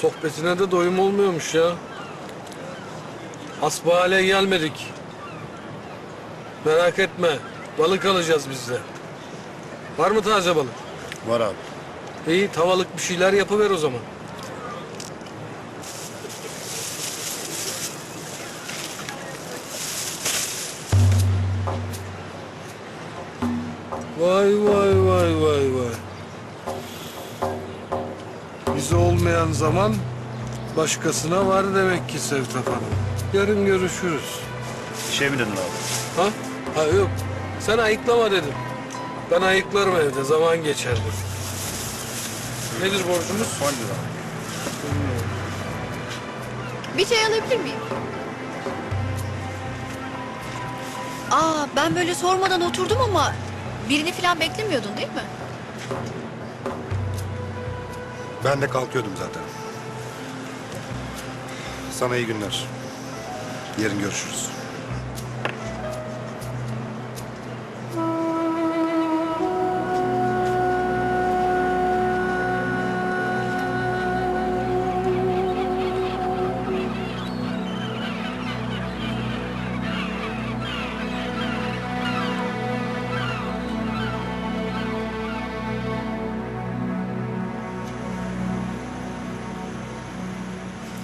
Sohbetine de doyum olmuyormuş ya. Asbahale gelmedik. Merak etme. Balık alacağız biz de. Var mı taze balık? Var abi. İyi tavalık bir şeyler yapıver o zaman. Vay vay olmayan zaman başkasına var demek ki Sevtap Hanım. Yarın görüşürüz. İşe mi dedin abi? Ha? Ha yok. Sen ayıklama dedim. Ben ayıklarım evde. Zaman geçer dedim. Nedir borcumuz? 10 lira. Bir çay alabilir miyim? Aa ben böyle sormadan oturdum ama birini falan beklemiyordun değil mi? Ben de kalkıyordum zaten. Sana iyi günler. Yarın görüşürüz.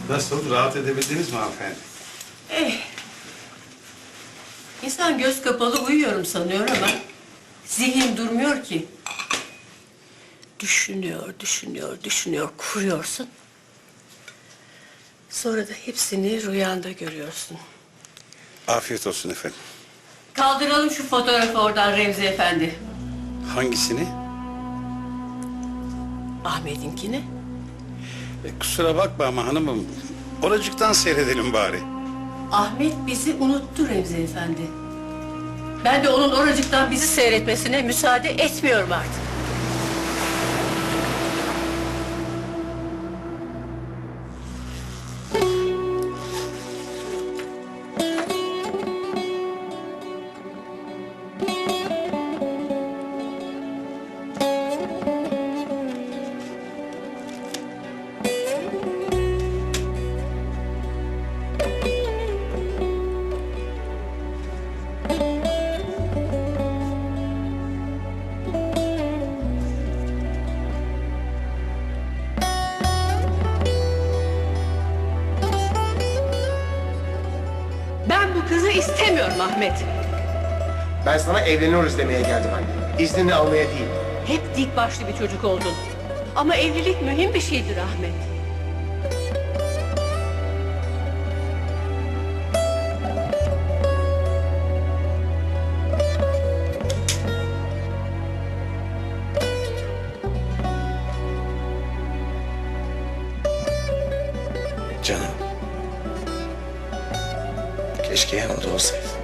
Nasıl? Rahat edebildiniz mi hanımefendi? Eh. İnsan göz kapalı uyuyorum sanıyor ama zihin durmuyor ki. Düşünüyor, düşünüyor, düşünüyor, kuruyorsun. Sonra da hepsini rüyanda görüyorsun. Afiyet olsun efendim. Kaldıralım şu fotoğrafı oradan Remzi Efendi. Hangisini? Ahmet'inkini. E, kusura bakma ama hanımım. Oracıktan seyredelim bari. Ahmet bizi unuttu Remzi Efendi. Ben de onun oracıktan bizi seyretmesine müsaade etmiyorum artık. İstemiyorum Ahmet. Ben sana evleniyoruz demeye geldim anne. İznini almaya değil. Hep dik başlı bir çocuk oldun. Ama evlilik mühim bir şeydir Ahmet. esquerda, não.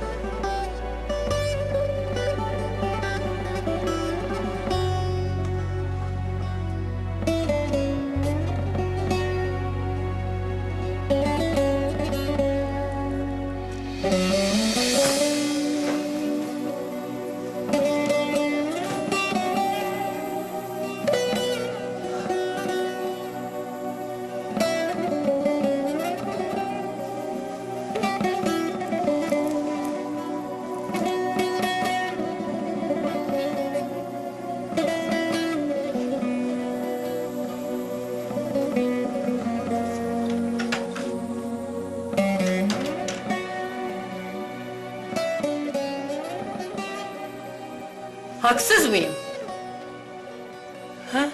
Haksız mıyım? Ha?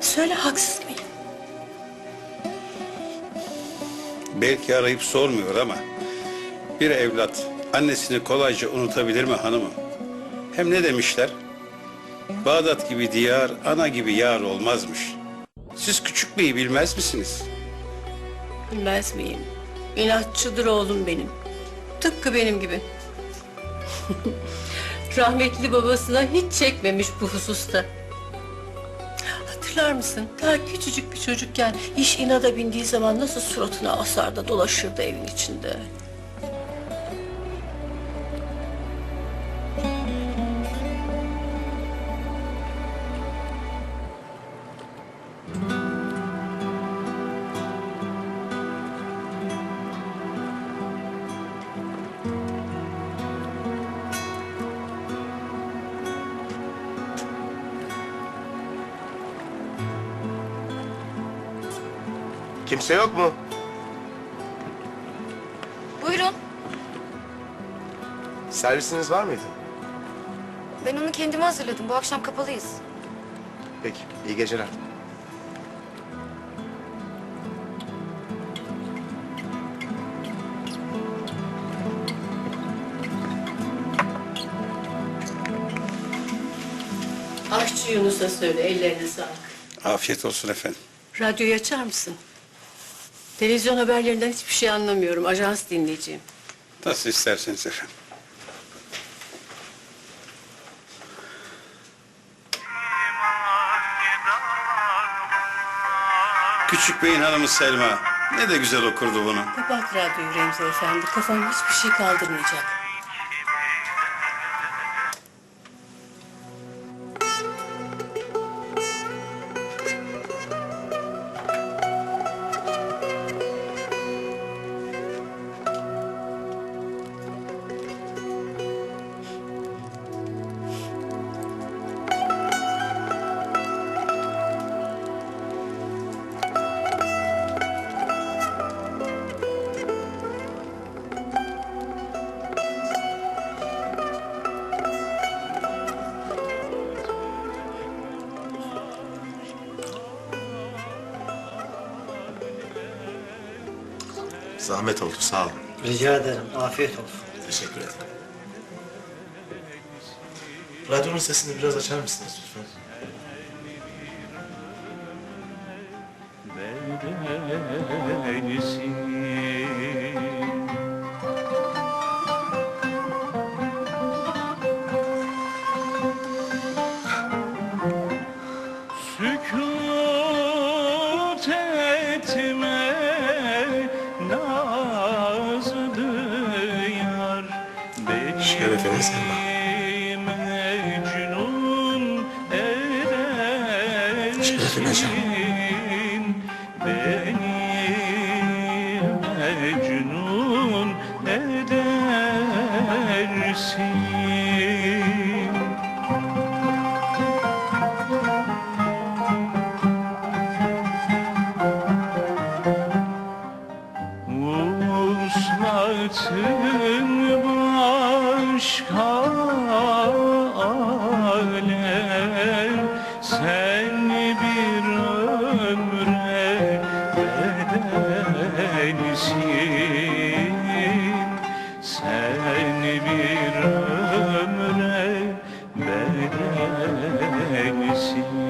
Söyle haksız mıyım? Belki arayıp sormuyor ama bir evlat annesini kolayca unutabilir mi hanımım? Hem ne demişler? Bağdat gibi diyar, ana gibi yar olmazmış. Siz küçük beyi bilmez misiniz? Bilmez miyim? İnatçıdır oğlum benim. Tıpkı benim gibi. Rahmetli babasına hiç çekmemiş bu hususta. Hatırlar mısın? Daha küçücük bir çocukken iş inada bindiği zaman nasıl suratına asar da dolaşırdı evin içinde. Kimse yok mu? Buyurun. Servisiniz var mıydı? Ben onu kendime hazırladım. Bu akşam kapalıyız. Peki, iyi geceler. Aşçı Yunus'a söyle ellerine sağlık. Afiyet olsun efendim. Radyoyu açar mısın? Televizyon haberlerinden hiçbir şey anlamıyorum. Ajans dinleyeceğim. Nasıl isterseniz efendim. Küçük Bey'in hanımı Selma. Ne de güzel okurdu bunu. Kapat radyoyu Remzi Efendi. Kafam hiçbir şey kaldırmayacak. Zahmet oldu sağ olun. Rica ederim. Afiyet olsun. Teşekkür ederim. Radyonun sesini biraz açar mısınız lütfen? Sükut etme Şerefine edersin Şerefine. Beni mecnun edersin alem Sen bir ömre bedelsin. Sen bir ömre bedelsin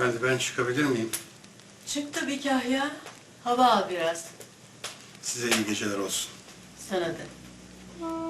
Hanımefendi ben çıkabilir miyim? Çık tabii Kahya. Hava al biraz. Size iyi geceler olsun. Sana da.